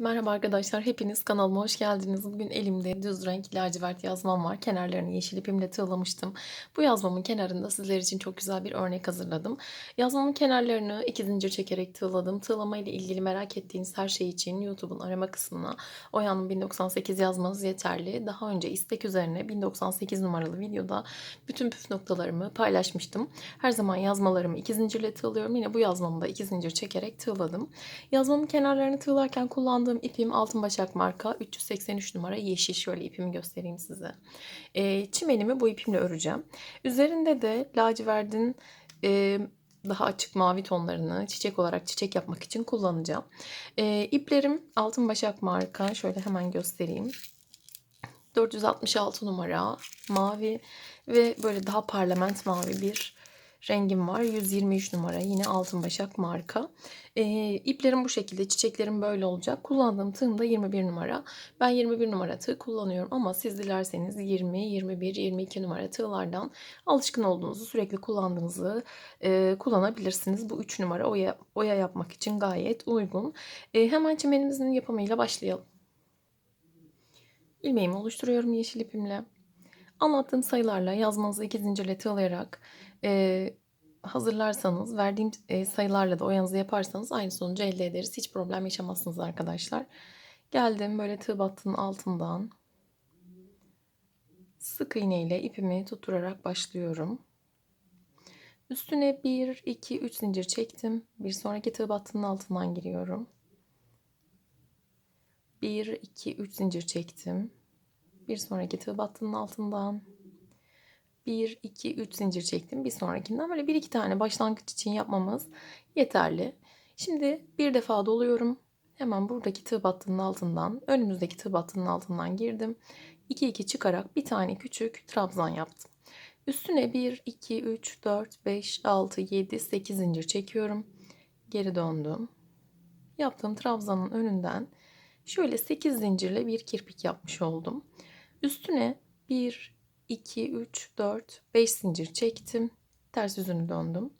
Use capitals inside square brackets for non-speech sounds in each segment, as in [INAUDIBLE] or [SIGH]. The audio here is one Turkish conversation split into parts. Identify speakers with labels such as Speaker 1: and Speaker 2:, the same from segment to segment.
Speaker 1: Merhaba arkadaşlar, hepiniz kanalıma hoş geldiniz. Bugün elimde düz renk lacivert yazmam var. Kenarlarını yeşil ipimle tığlamıştım. Bu yazmamın kenarında sizler için çok güzel bir örnek hazırladım. Yazmamın kenarlarını iki zincir çekerek tığladım. Tığlama ile ilgili merak ettiğiniz her şey için YouTube'un arama kısmına Oya'nın 1098 yazmanız yeterli. Daha önce istek üzerine 1098 numaralı videoda bütün püf noktalarımı paylaşmıştım. Her zaman yazmalarımı iki zincirle tığlıyorum. Yine bu yazmamı da iki zincir çekerek tığladım. Yazmamın kenarlarını tığlarken kullandığım ipim Altın Başak marka 383 numara yeşil. Şöyle ipimi göstereyim size. E, çimenimi bu ipimle öreceğim. Üzerinde de lacivertin e, daha açık mavi tonlarını çiçek olarak çiçek yapmak için kullanacağım. E, iplerim Altın Başak marka. Şöyle hemen göstereyim. 466 numara mavi ve böyle daha parlament mavi bir rengim var. 123 numara yine altın başak marka. E, iplerim bu şekilde çiçeklerim böyle olacak. Kullandığım tığım da 21 numara. Ben 21 numara tığ kullanıyorum ama siz dilerseniz 20, 21, 22 numara tığlardan alışkın olduğunuzu sürekli kullandığınızı e, kullanabilirsiniz. Bu 3 numara oya, oya yapmak için gayet uygun. E, hemen çimenimizin yapımıyla başlayalım. İlmeğimi oluşturuyorum yeşil ipimle. Anlattığım sayılarla yazmanızı iki zincirle tığlayarak e, hazırlarsanız, verdiğim e, sayılarla da oyanızı yaparsanız aynı sonucu elde ederiz. Hiç problem yaşamazsınız arkadaşlar. Geldim böyle tığ battının altından sık iğne ile ipimi tutturarak başlıyorum. Üstüne 1, 2, 3 zincir çektim. Bir sonraki tığ battının altından giriyorum. 1, 2, 3 zincir çektim. Bir sonraki tığ battının altından 1, 2, 3 zincir çektim. Bir sonrakinden böyle bir iki tane başlangıç için yapmamız yeterli. Şimdi bir defa doluyorum. Hemen buradaki tığ battının altından, önümüzdeki tığ battının altından girdim. 2 2 çıkarak bir tane küçük trabzan yaptım. Üstüne 1, 2, 3, 4, 5, 6, 7, 8 zincir çekiyorum. Geri döndüm. Yaptığım trabzanın önünden şöyle 8 zincirle bir kirpik yapmış oldum. Üstüne 1, 2, 3, 4, 5 zincir çektim. Ters yüzünü döndüm.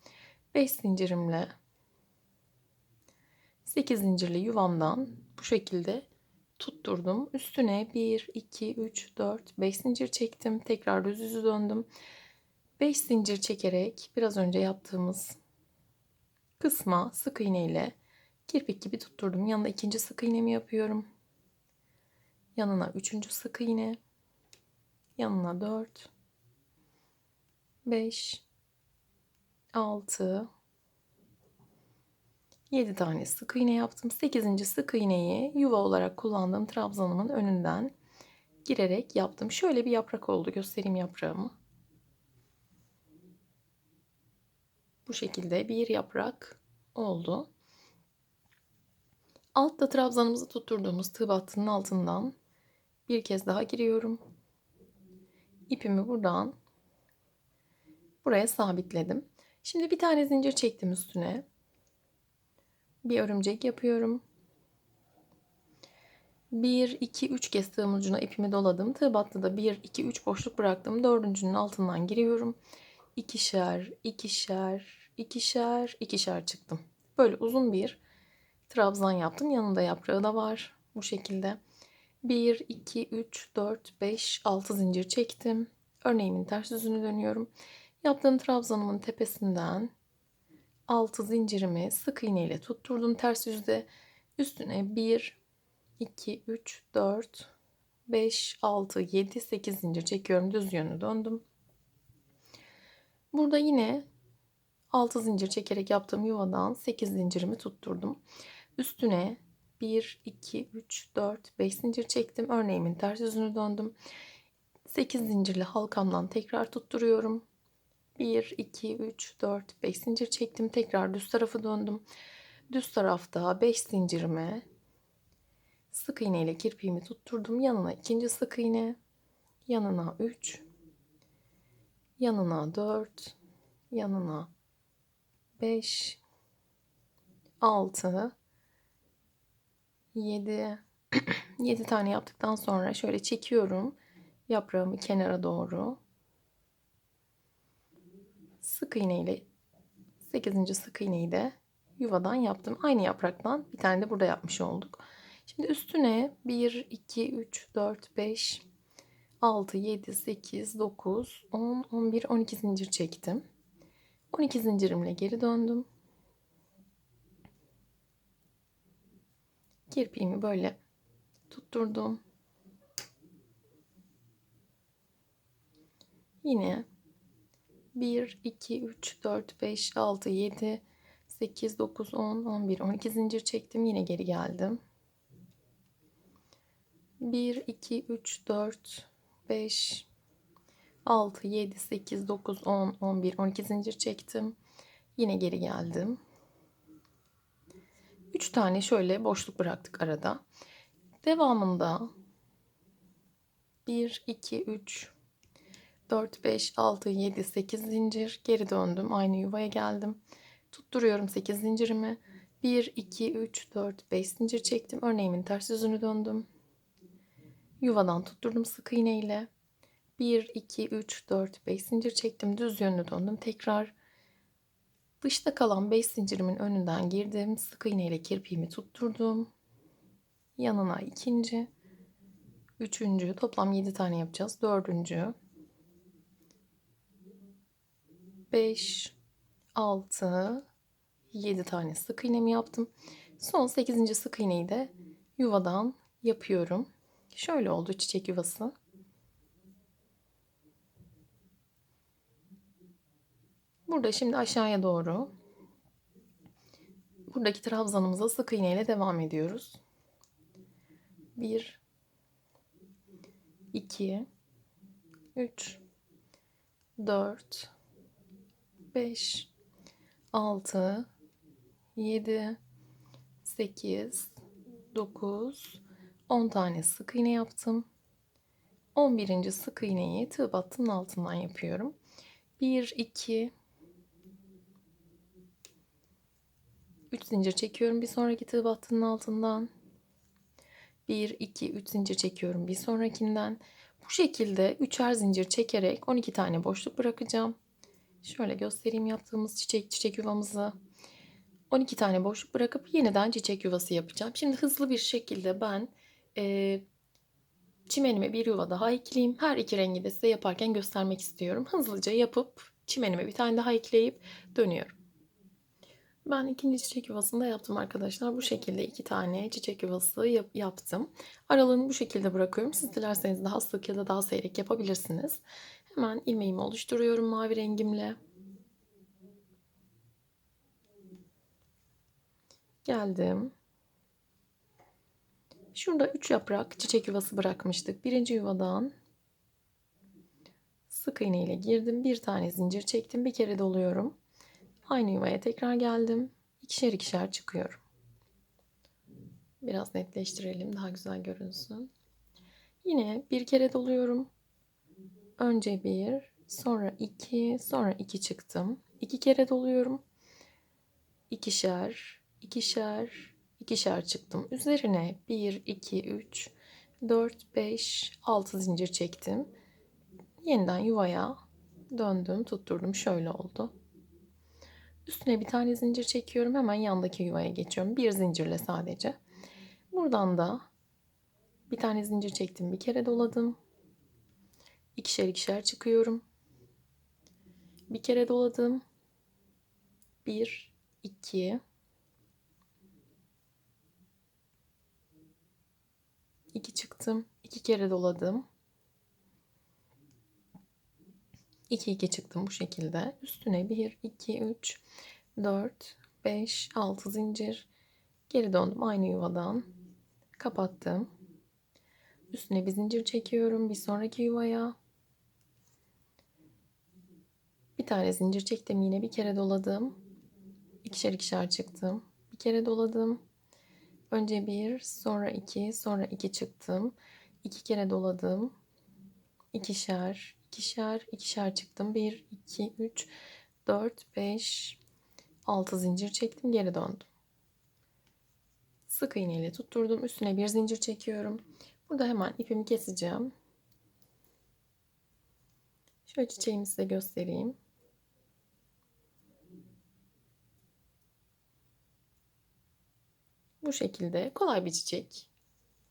Speaker 1: 5 zincirimle 8 zincirli yuvamdan bu şekilde tutturdum. Üstüne 1, 2, 3, 4, 5 zincir çektim. Tekrar düz yüzü döndüm. 5 zincir çekerek biraz önce yaptığımız kısma sık iğne ile kirpik gibi tutturdum. Yanına ikinci sık iğnemi yapıyorum. Yanına üçüncü sık iğne yanına 4 5 6 7 tane sık iğne yaptım. 8. sık iğneyi yuva olarak kullandığım trabzanımın önünden girerek yaptım. Şöyle bir yaprak oldu. Göstereyim yaprağımı. Bu şekilde bir yaprak oldu. Altta trabzanımızı tutturduğumuz tığ battının altından bir kez daha giriyorum ipimi buradan buraya sabitledim. Şimdi bir tane zincir çektim üstüne. Bir örümcek yapıyorum. 1, 2, 3 kez tığım ucuna ipimi doladım. Tığ battıda 1, 2, 3 boşluk bıraktım. Dördüncünün altından giriyorum. İkişer, ikişer, ikişer, ikişer çıktım. Böyle uzun bir trabzan yaptım. Yanında yaprağı da var. Bu şekilde. 1, 2, 3, 4, 5, 6 zincir çektim. Örneğimin ters yüzünü dönüyorum. Yaptığım trabzanımın tepesinden 6 zincirimi sık iğne ile tutturdum ters yüzde. Üstüne 1, 2, 3, 4, 5, 6, 7, 8 zincir çekiyorum. Düz yönü döndüm. Burada yine 6 zincir çekerek yaptığım yuvadan 8 zincirimi tutturdum. Üstüne 1, 2, 3, 4, 5 zincir çektim. Örneğimin ters yüzünü döndüm. 8 zincirli halkamdan tekrar tutturuyorum. 1, 2, 3, 4, 5 zincir çektim. Tekrar düz tarafı döndüm. Düz tarafta 5 zincirime sık iğne ile kirpiğimi tutturdum. Yanına ikinci sık iğne, yanına 3, yanına 4, yanına 5, 6, 7 7 [CLEARS THROAT] tane yaptıktan sonra şöyle çekiyorum yaprağımı kenara doğru sık iğne ile 8. sık iğneyi de yuvadan yaptım. Aynı yapraktan bir tane de burada yapmış olduk. Şimdi üstüne 1, 2, 3, 4, 5, 6, 7, 8, 9, 10, 11, 12 zincir çektim. 12 zincirimle geri döndüm. Kirpiğimi böyle tutturdum. Yine 1, 2, 3, 4, 5, 6, 7, 8, 9, 10, 11, 12 zincir çektim. Yine geri geldim. 1, 2, 3, 4, 5, 6, 7, 8, 9, 10, 11, 12 zincir çektim. Yine geri geldim. 3 tane şöyle boşluk bıraktık arada. Devamında 1, 2, 3, 4, 5, 6, 7, 8 zincir. Geri döndüm. Aynı yuvaya geldim. Tutturuyorum 8 zincirimi. 1, 2, 3, 4, 5 zincir çektim. Örneğimin ters yüzünü döndüm. Yuvadan tutturdum sık iğne ile. 1, 2, 3, 4, 5 zincir çektim. Düz yönlü döndüm. Tekrar dışta kalan 5 zincirimin önünden girdim. Sık iğne ile kirpiğimi tutturdum. Yanına ikinci, üçüncü, toplam 7 tane yapacağız. Dördüncü, 5, 6, 7 tane sık iğnemi yaptım. Son 8. sık iğneyi de yuvadan yapıyorum. Şöyle oldu çiçek yuvası. Burada şimdi aşağıya doğru buradaki trabzanımıza sık iğne ile devam ediyoruz. 1 2 3 4 5 6 7 8 9 10 tane sık iğne yaptım. 11. sık iğneyi tığ battının altından yapıyorum. 1 2 3 zincir çekiyorum bir sonraki tığ battının altından. 1 2 3 zincir çekiyorum bir sonrakinden. Bu şekilde üçer zincir çekerek 12 tane boşluk bırakacağım. Şöyle göstereyim yaptığımız çiçek çiçek yuvamızı. 12 tane boşluk bırakıp yeniden çiçek yuvası yapacağım. Şimdi hızlı bir şekilde ben e, çimenime bir yuva daha ekleyeyim. Her iki rengi de size yaparken göstermek istiyorum. Hızlıca yapıp çimenime bir tane daha ekleyip dönüyorum. Ben ikinci çiçek yuvasını da yaptım arkadaşlar. Bu şekilde iki tane çiçek yuvası yap yaptım. Aralığını bu şekilde bırakıyorum. Siz dilerseniz daha sık ya da daha seyrek yapabilirsiniz. Hemen ilmeğimi oluşturuyorum mavi rengimle. Geldim. Şurada 3 yaprak çiçek yuvası bırakmıştık. Birinci yuvadan sık iğne ile girdim. Bir tane zincir çektim. Bir kere doluyorum. Aynı yuvaya tekrar geldim. İkişer ikişer çıkıyorum. Biraz netleştirelim daha güzel görünsün. Yine bir kere doluyorum. Önce bir, sonra iki, sonra iki çıktım. İki kere doluyorum. İkişer, ikişer, ikişer çıktım. Üzerine 1, 2, 3, 4, 5, 6 zincir çektim. Yeniden yuvaya döndüm, tutturdum. Şöyle oldu. Üstüne bir tane zincir çekiyorum. Hemen yandaki yuvaya geçiyorum. Bir zincirle sadece. Buradan da bir tane zincir çektim. Bir kere doladım. İkişer ikişer çıkıyorum. Bir kere doladım. Bir, iki, iki çıktım. İki kere doladım. 2 2 çıktım bu şekilde. Üstüne 1 2 3 4 5 6 zincir. Geri döndüm aynı yuvadan. Kapattım. Üstüne bir zincir çekiyorum bir sonraki yuvaya. Bir tane zincir çektim yine bir kere doladım. İkişer ikişer çıktım. Bir kere doladım. Önce bir, sonra iki, sonra iki çıktım. İki kere doladım. İkişer, ikişer, ikişer çıktım. 1, 2, 3, 4, 5, 6 zincir çektim. Geri döndüm. Sık iğne ile tutturdum. Üstüne bir zincir çekiyorum. Burada hemen ipimi keseceğim. Şöyle çiçeğimi size göstereyim. Bu şekilde kolay bir çiçek.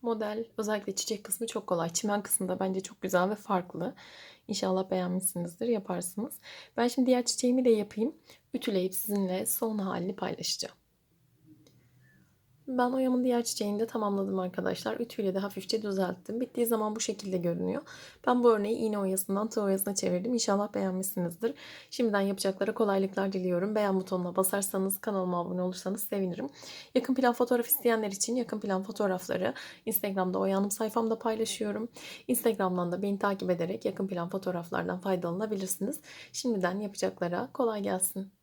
Speaker 1: Model özellikle çiçek kısmı çok kolay. Çimen kısmı da bence çok güzel ve farklı. İnşallah beğenmişsinizdir, yaparsınız. Ben şimdi diğer çiçeğimi de yapayım. Ütüleyip sizinle son halini paylaşacağım. Ben oyamın diğer çiçeğini de tamamladım arkadaşlar. Ütüyle de hafifçe düzelttim. Bittiği zaman bu şekilde görünüyor. Ben bu örneği iğne oyasından tığ oyasına çevirdim. İnşallah beğenmişsinizdir. Şimdiden yapacaklara kolaylıklar diliyorum. Beğen butonuna basarsanız, kanalıma abone olursanız sevinirim. Yakın plan fotoğraf isteyenler için yakın plan fotoğrafları Instagram'da Oyanım sayfamda paylaşıyorum. Instagram'dan da beni takip ederek yakın plan fotoğraflardan faydalanabilirsiniz. Şimdiden yapacaklara kolay gelsin.